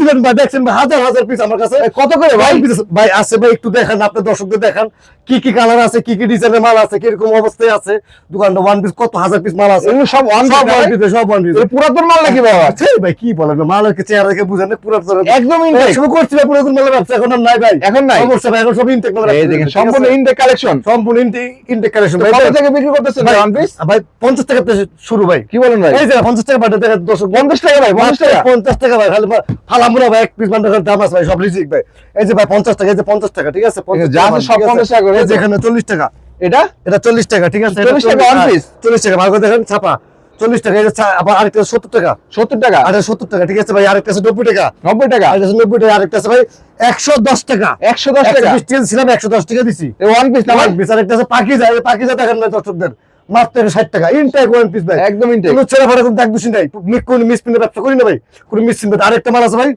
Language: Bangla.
দিলেন ভাই দেখছেন হাজার হাজার পিস আমার কাছে। কত করে ভাই? ভাই আছে ভাই একটু দেখান আপনার দর্শকদের দেখান। কি কি কালার আছে কি কি ডিজাইনের মাল আছে কীরকম অবস্থায় আছে। দোকানটা ওয়ান পিস কত হাজার পিস মাল আছে? সব ওয়ান সব ওয়ান পিস সব ওয়ান পিস পুরাতন মাল নাকি বাবা সেই ভাই কি বলেন মালের চেহারা দেখে বুঝেন না পুরো একদম intake। শুরু করছিল পুরাতন মালের ব্যবসা এখন নাই ভাই। এখন নাই? ভাই এখন সব ইনটেক মালের এই দেখেন সম্পূর্ণ? ইনটেক কালেকশন সম্পূর্ণ ইনটেক কালেকশন ভাই কত থেকে বিক্রি করতেছেন ভাই ওয়ান পিস ভাই পঞ্চাশ টাকা থেকে শুরু ভাই। কি বলেন ভাই? এই যে পঞ্চাশ টাকা দশ পঞ্চাশ টাকা ভাই পঞ্চাশ টাকা। পঞ্চাশ টাকা ভাই খালি ভাই এক পিস দাম আছে ভাই সব রিজিক ভাই। এই যে ভাই পঞ্চাশ টাকা এই যে পঞ্চাশ টাকা ঠিক আছে? 50 যা আছে সব 50 টাকা করে। যে এটা? এটা চল্লিশ টাকা ঠিক আছে? 40 টাকা one piece? চল্লিশ টাকা। ভালো করে দেখেন ছাপা। চল্লিশ টাকা যে আবার আরেকটা সত্তর টাকা। সত্তর টাকা? আরেকটা সত্তর টাকা ঠিক আছে ভাই? আরেকটা আছে নব্বই টাকা। নব্বই টাকা? আরেকটা আছে নব্বই টাকা আরেকটা আছে ভাই একশো দশ টাকা। একশো দশ টাকা? ছিলাম একশো দশ টাকা দিছি। ওয়ান পিস না ভাই? পিস আরেকটা আছে পাখি যায় পাখি যায় দেখেন না দর্শকদের। মাত্র ষাট টাকা। ইনটেক ওয়ান পিস ভাই। একদম ইনটেক কোনো ছেলে ফাটা কোনো দাগ দোষী নাই। কোনো মিস ব্যবসা করি না ভাই। কোনো মিস আরেকটা মাল আছে ভাই।